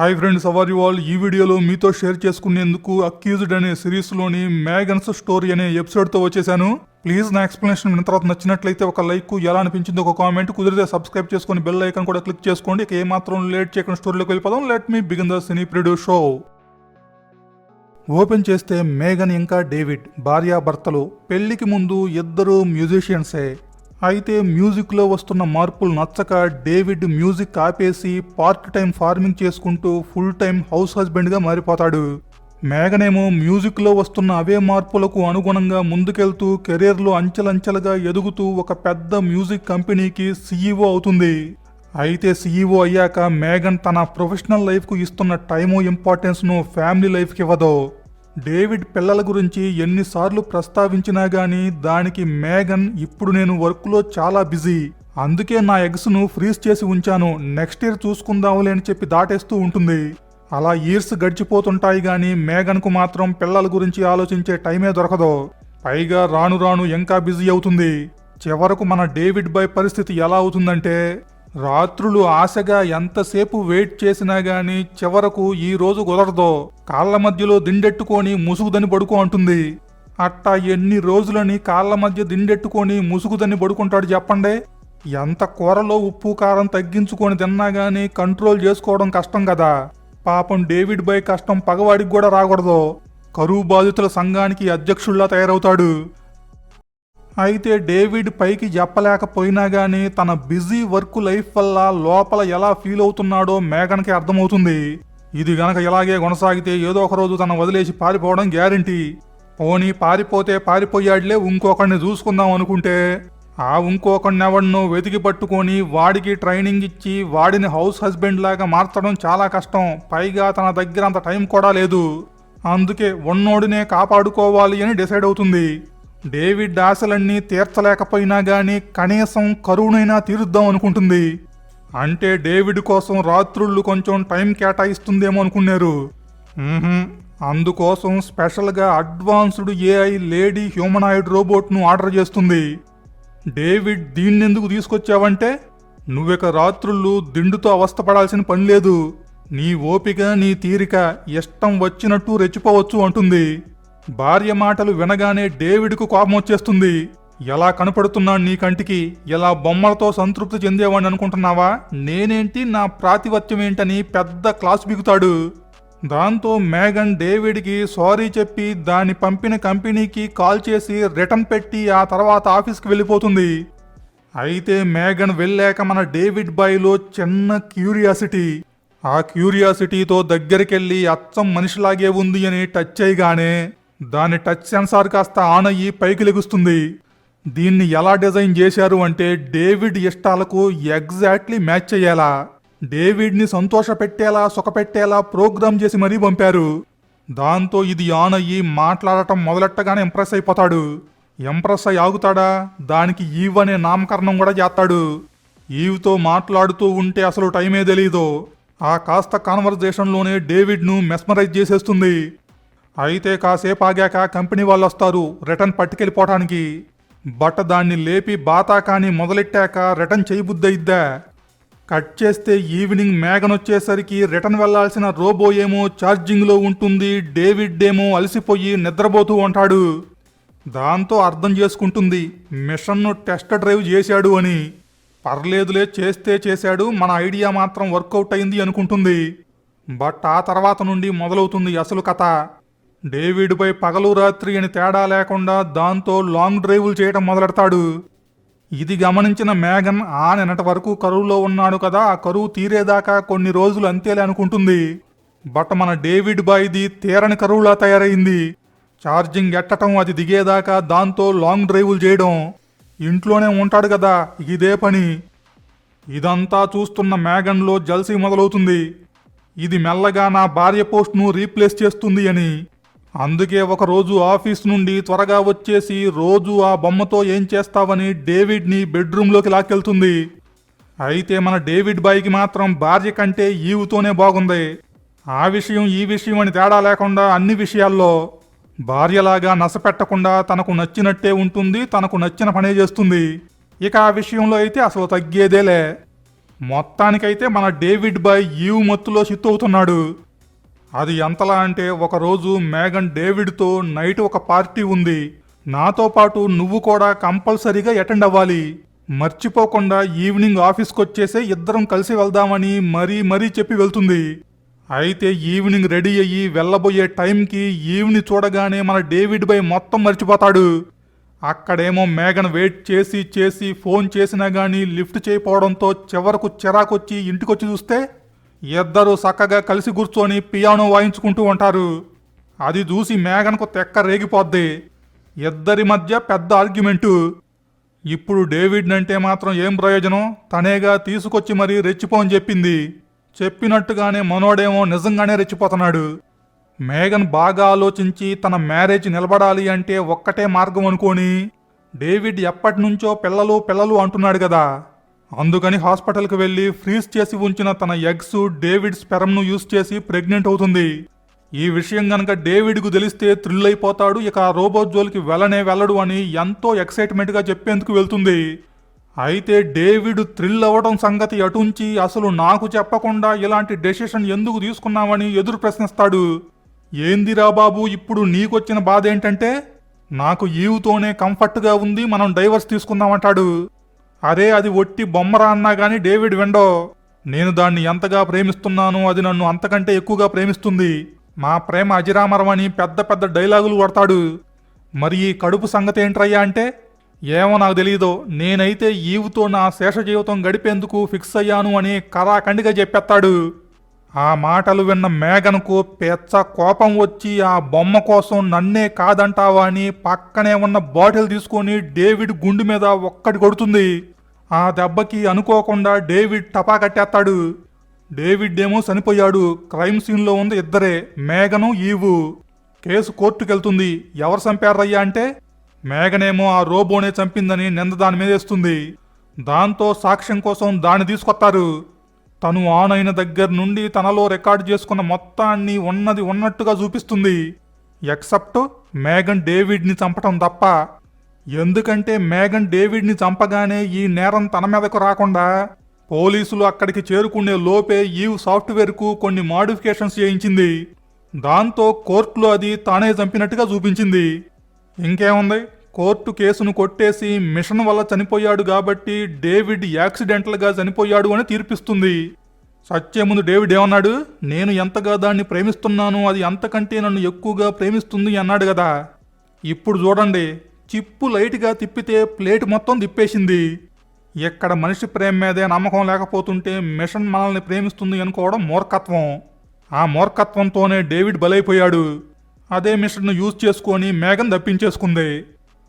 Hi friends our all ఈ వీడియోలో మీతో షేర్ చేసుకునేందుకు అక్యూజ్డ్ అనే సిరీస్లోని మ్యాగన్స్ స్టోరీ అనే ఎపిసోడ్తో వచ్చేసాను. ప్లీజ్ నా ఎక్స్ప్లెనేషన్ విన్న తర్వాత నచ్చినట్లయితే ఒక లైక్ ఎలా అనిపించింది ఒక కామెంట్ కుదిరితే సబ్స్క్రైబ్ చేసుకొని బెల్ ఐకాన్ కూడా క్లిక్ చేసుకోండి. ఇక ఏమాత్రం లేట్ చేయకుండా స్టోరీలోకి వెళ్ళిపోదాం. లెట్ మీ బిగిన్ ద సినీ ప్రిడ్యూ షో ఓపెన్ చేస్తే మేఘన్ ఇంకా డేవిడ్ భార్యాభర్తలు పెళ్ళికి ముందు ఇద్దరు మ్యూజిషియన్సే అయితే మ్యూజిక్లో వస్తున్న మార్పులు నచ్చక డేవిడ్ మ్యూజిక్ ఆపేసి పార్ట్ టైం ఫార్మింగ్ చేసుకుంటూ ఫుల్ టైం హౌస్ హస్బెండ్గా మారిపోతాడు. మేఘనేమో మ్యూజిక్లో వస్తున్న అవే మార్పులకు అనుగుణంగా ముందుకెళ్తూ కెరీర్లో అంచెలంచెలుగా ఎదుగుతూ ఒక పెద్ద మ్యూజిక్ కంపెనీకి సీఈఓ అవుతుంది. అయితే సీఈఓ అయ్యాక మేఘన్ తన ప్రొఫెషనల్ లైఫ్కు ఇస్తున్న టైము ఇంపార్టెన్స్ను ఫ్యామిలీ లైఫ్కి ఇవ్వదు. డేవిడ్ పిల్లల గురించి ఎన్నిసార్లు ప్రస్తావించినా గానీ దానికి మేఘన్ ఇప్పుడు నేను వర్క్లో చాలా బిజీ. అందుకే నా ఎగ్స్ను ఫ్రీజ్ చేసి ఉంచాను. నెక్స్ట్ ఇయర్ చూసుకుందాంలే అని చెప్పి దాటేస్తూ ఉంటుంది. అలా ఇయర్స్ గడిచిపోతుంటాయి గానీ మేఘన్కు మాత్రం పిల్లల గురించి ఆలోచించే టైమే దొరకదు. పైగా రాను రాను ఇంకా బిజీ అవుతుంది. చివరకు మన డేవిడ్ బై పరిస్థితి ఎలా అవుతుందంటే రాత్రులు ఆశగా ఎంతసేపు వెయిట్ చేసినా గాని చివరకు ఈ రోజు కుదరదో. కాళ్ళ మధ్యలో దిండెట్టుకొని ముసుగుదని పడుకో అంటుంది. అట్టా ఎన్ని రోజులని కాళ్ళ మధ్య దిండెట్టుకొని ముసుగుదని పడుకుంటాడు చెప్పండి. ఎంత కూరలో ఉప్పు కారం తగ్గించుకొని తిన్నా గాని కంట్రోల్ చేసుకోవడం కష్టం కదా. పాపం డేవిడ్ బై కష్టం పగవాడికి కూడా రాకూడదు. కరువు బాధితుల సంఘానికి అధ్యక్షుల్లా తయారవుతాడు. అయితే డేవిడ్ పైకి చెప్పలేకపోయినా గానీ తన బిజీ వర్క్ లైఫ్ వల్ల లోపల ఎలా ఫీల్ అవుతున్నాడో మేఘన్కి అర్థమవుతుంది. ఇది గనక ఇలాగే కొనసాగితే ఏదో ఒక రోజు తన వదిలేసి పారిపోవడం గ్యారంటీ. పోనీ పారిపోతే పారిపోయాడులే ఇంకొకడిని చూసుకుందాం అనుకుంటే ఆ ఇంకొకడిని ఎవడినో వెతికి పట్టుకొని వాడికి ట్రైనింగ్ ఇచ్చి వాడిని హౌస్ హస్బెండ్ లాగా మార్చడం చాలా కష్టం. పైగా తన దగ్గర అంత టైం కూడా లేదు. అందుకే ఉన్నోడినే కాపాడుకోవాలి అని డిసైడ్ అవుతుంది. డేవిడ్ ఆశలన్నీ తీర్చలేకపోయినా గాని కనీసం కరువునైనా తీరుద్దాం అనుకుంటుంది. అంటే డేవిడ్ కోసం రాత్రుళ్ళు కొంచెం టైం కేటాయిస్తుందేమో అనుకున్నారు. అందుకోసం స్పెషల్గా అడ్వాన్స్డ్ ఏఐ లేడీ హ్యూమనాయిడ్ రోబోట్ను ఆర్డర్ చేస్తుంది. డేవిడ్ దీన్నెందుకు తీసుకొచ్చావంటే నువ్విక రాత్రుళ్ళు దిండుతో అవస్థపడాల్సిన పని లేదు. నీ ఓపిక నీ తీరిక ఇష్టం వచ్చినట్టు రెచ్చిపోవచ్చు అంటుంది. భార్య మాటలు వినగానే డేవిడ్కు కోపం వచ్చేస్తుంది. ఎలా కనపడుతున్నాను నీ కంటికి? ఎలా బొమ్మలతో సంతృప్తి చెందేవాడిని అనుకుంటున్నావా? నేనేంటి నా ప్రాతిపత్యం ఏంటని పెద్ద క్లాస్ బిగుతాడు. దాంతో మేఘన్ డేవిడ్కి సారీ చెప్పి దాన్ని పంపిన కంపెనీకి కాల్ చేసి రిటర్న్ పెట్టి ఆ తర్వాత ఆఫీస్కి వెళ్ళిపోతుంది. అయితే మేఘన్ వెళ్ళాక మన డేవిడ్ బాయ్లో చిన్న క్యూరియాసిటీ. ఆ క్యూరియాసిటీతో దగ్గరికెళ్ళి అచ్చం మనిషిలాగే ఉంది అని టచ్ చేయగానే దాని టచ్ సెన్సార్ కాస్త ఆన్ అయ్యి పైకి లెగుస్తుంది. దీన్ని ఎలా డిజైన్ చేశారు అంటే డేవిడ్ ఇష్టాలకు ఎగ్జాక్ట్లీ మ్యాచ్ చేయాలా డేవిడ్ని సంతోషపెట్టేలా సుఖపెట్టేలా ప్రోగ్రామ్ చేసి మరీ పంపారు. దాంతో ఇది ఆన్ అయ్యి మాట్లాడటం మొదలెట్టగానే ఇంప్రెస్ అయిపోతాడు. ఇంప్రెస్ అయి ఆగుతాడా? దానికి ఈవ్ అనే నామకరణం కూడా చేస్తాడు. ఈవ్తో మాట్లాడుతూ ఉంటే అసలు టైమే తెలీదు. ఆ కాస్త కాన్వర్జేషన్లోనే డేవిడ్ను మెస్మరైజ్ చేసేస్తుంది. అయితే కాసేపు ఆగాక కంపెనీ వాళ్ళు వస్తారు రిటర్న్ పట్టుకెళ్ళిపోవటానికి బట్ దాన్ని లేపి బాతా కానీ మొదలెట్టాక రిటర్న్ చేయబుద్దయిద్దా కట్ చేస్తే ఈవినింగ్ మేఘన్ వచ్చేసరికి రిటర్న్ వెళ్ళాల్సిన రోబో ఏమో ఛార్జింగ్లో ఉంటుంది. డేవిడ్ ఏమో అలసిపోయి నిద్రపోతూ ఉంటాడు. దాంతో అర్థం చేసుకుంటుంది. మిషన్ను టెస్ట్ డ్రైవ్ చేశాడు అని. పర్లేదులే చేస్తే చేశాడు. మన ఐడియా మాత్రం వర్కౌట్ అయింది అనుకుంటుంది. బట్ ఆ తర్వాత నుండి మొదలవుతుంది అసలు కథ. డేవిడ్పై పగలు రాత్రి అని తేడా లేకుండా దాంతో లాంగ్ డ్రైవ్లు చేయడం మొదలెడతాడు. ఇది గమనించిన మేఘన్ ఆ నిన్నటి వరకు కరువులో ఉన్నాడు కదా ఆ కరువు తీరేదాకా కొన్ని రోజులు అంతేలే అనుకుంటుంది. బట్ మన డేవిడ్ బాయ్ది తీరని కరువులా తయారైంది. ఛార్జింగ్ ఎట్టటం అది దిగేదాకా దాంతో లాంగ్ డ్రైవ్లు చేయడం. ఇంట్లోనే ఉంటాడు కదా ఇదే పని. ఇదంతా చూస్తున్న మేఘన్లో జల్సీ మొదలవుతుంది. ఇది మెల్లగా నా భార్య పోస్ట్ను రీప్లేస్ చేస్తుంది అని. అందుకే ఒకరోజు ఆఫీస్ నుండి త్వరగా వచ్చేసి రోజు ఆ బొమ్మతో ఏం చేస్తావని డేవిడ్ని బెడ్రూమ్లోకి లాక్కెళ్తుంది. అయితే మన డేవిడ్ బాయ్కి మాత్రం భార్య కంటే ఈవుతోనే బాగుంది. ఆ విషయం ఈ విషయం అని తేడా లేకుండా అన్ని విషయాల్లో భార్యలాగా నసపెట్టకుండా తనకు నచ్చినట్టే ఉంటుంది తనకు నచ్చిన పనే చేస్తుంది. ఇక ఆ విషయంలో అయితే అసలు తగ్గేదేలే. మొత్తానికైతే మన డేవిడ్ బాయ్ ఈవు మత్తులో షిత్ అవుతున్నాడు అది ఎంతలా అంటే ఒకరోజు మేఘన్ డేవిడ్తో నైట్ ఒక పార్టీ ఉంది. నాతో పాటు నువ్వు కూడా కంపల్సరీగా అటెండ్ అవ్వాలి. మర్చిపోకుండా ఈవినింగ్ ఆఫీస్కి వచ్చేసే ఇద్దరం కలిసి వెళ్దామని మరీ మరీ చెప్పి వెళ్తుంది. అయితే ఈవినింగ్ రెడీ అయ్యి వెళ్ళబోయే టైంకి ఈవ్ని చూడగానే మన డేవిడ్ బై మొత్తం మర్చిపోతాడు. అక్కడేమో మేఘన్ వెయిట్ చేసి చేసి ఫోన్ చేసినా గానీ లిఫ్ట్ చేయకపోవడంతో చివరకు చిరాకొచ్చి ఇంటికొచ్చి చూస్తే ఇద్దరూ చక్కగా కలిసి కూర్చొని పియానో వాయించుకుంటూ ఉంటారు. అది చూసి మేఘన్కు తెక్క రేగిపోద్ది. ఇద్దరి మధ్య పెద్ద ఆర్గ్యుమెంటు. ఇప్పుడు డేవిడ్ అంటే మాత్రం ఏం ప్రయోజనం? తనేగా తీసుకొచ్చి మరీ రెచ్చిపోని చెప్పింది. చెప్పినట్టుగానే మనోడేమో నిజంగానే రెచ్చిపోతున్నాడు. మేఘన్ బాగా ఆలోచించి తన మ్యారేజ్ నిలబడాలి అంటే ఒక్కటే మార్గం అనుకోని డేవిడ్ ఎప్పటి నుంచో పిల్లలు పిల్లలు అంటున్నాడు కదా. అందుకని హాస్పిటల్కి వెళ్ళి ఫ్రీజ్ చేసి ఉంచిన తన ఎగ్స్ డేవిడ్ స్పెరమ్ను యూస్ చేసి ప్రెగ్నెంట్ అవుతుంది. ఈ విషయం గనక డేవిడ్కు తెలిస్తే థ్రిల్ అయిపోతాడు ఇక ఆ రోబో జోలికి వెళ్ళనే వెళ్ళడు అని ఎంతో ఎక్సైట్మెంట్గా చెప్పేందుకు వెళ్తుంది. అయితే డేవిడ్ థ్రిల్ అవ్వడం సంగతి అటుంచి అసలు నాకు చెప్పకుండా ఇలాంటి డెసిషన్ ఎందుకు తీసుకున్నామని ఎదురు ప్రశ్నిస్తాడు. ఏందిరా బాబు ఇప్పుడు నీకొచ్చిన బాధ ఏంటంటే నాకు ఈవుతోనే కంఫర్ట్గా ఉంది మనం డైవర్స్ తీసుకుందామంటాడు అరే అది ఒట్టి బొమ్మరా అన్నా కానీ డేవిడ్ విండో. నేను దాన్ని ఎంతగా ప్రేమిస్తున్నాను అది నన్ను అంతకంటే ఎక్కువగా ప్రేమిస్తుంది. మా ప్రేమ అజిరామరం పెద్ద పెద్ద డైలాగులు కొడతాడు. మరి ఈ కడుపు సంగతి ఏంట్రయ్యా అంటే? ఏమో నాకు తెలియదో నేనైతే ఈవుతో నా శేష జీవితం గడిపేందుకు ఫిక్స్ అయ్యాను అని కరాఖండిగా చెప్పేస్తాడు. ఆ మాటలు విన్న మేఘన్కు పెచ్చ కోపం వచ్చి ఆ బొమ్మ కోసం నన్నే కాదంటావా అని పక్కనే ఉన్న బాటిల్ తీసుకొని డేవిడ్ గుండు మీద ఒక్కటి కొడుతుంది. ఆ దెబ్బకి అనుకోకుండా డేవిడ్ టపా కట్టేస్తాడు. డేవిడ్ ఏమో చనిపోయాడు. క్రైమ్ సీన్లో ఉంది ఇద్దరే మేఘను ఈవు. కేసు కోర్టుకెళ్తుంది. ఎవరు చంపారయ్యా అంటే మేఘనేమో ఆ రోబోనే చంపిందని నింద దాని మీద వేస్తుంది. దాంతో సాక్ష్యం కోసం దాన్ని తీసుకొస్తారు. తను ఆన్ అయిన దగ్గర నుండి తనలో రికార్డ్ చేసుకున్న మొత్తాన్ని ఉన్నది ఉన్నట్టుగా చూపిస్తుంది. ఎక్సెప్ట్ మేఘన్ డేవిడ్ని చంపటం తప్ప. ఎందుకంటే మేఘన్ డేవిడ్ని చంపగానే ఈ నేరం తన మీదకు రాకుండా పోలీసులు అక్కడికి చేరుకునే లోపే ఈవ్ సాఫ్ట్వేర్కు కొన్ని మాడిఫికేషన్స్ చేయించింది. దాంతో కోర్టులో అది తానే చంపినట్టుగా చూపించింది. ఇంకేముంది? కోర్టు కేసును కొట్టేసి మిషన్ వల్ల చనిపోయాడు కాబట్టి డేవిడ్ యాక్సిడెంటల్గా చనిపోయాడు అని తీర్పిస్తుంది. సచ్చే ముందు డేవిడ్ ఏమన్నాడు? నేను ఎంతగా దాన్ని ప్రేమిస్తున్నాను అది అంతకంటే నన్ను ఎక్కువగా ప్రేమిస్తుంది అన్నాడు కదా. ఇప్పుడు చూడండి చిప్పు లైట్గా తిప్పితే ప్లేట్ మొత్తం తిప్పేసింది. ఎక్కడ మనిషి ప్రేమ మీదే నమ్మకం లేకపోతుంటే మిషన్ మనల్ని ప్రేమిస్తుంది అనుకోవడం మూర్ఖత్వం. ఆ మూర్ఖత్వంతోనే డేవిడ్ బలైపోయాడు. అదే మిషన్ను యూజ్ చేసుకొని మేఘన్ తప్పించేసుకుంది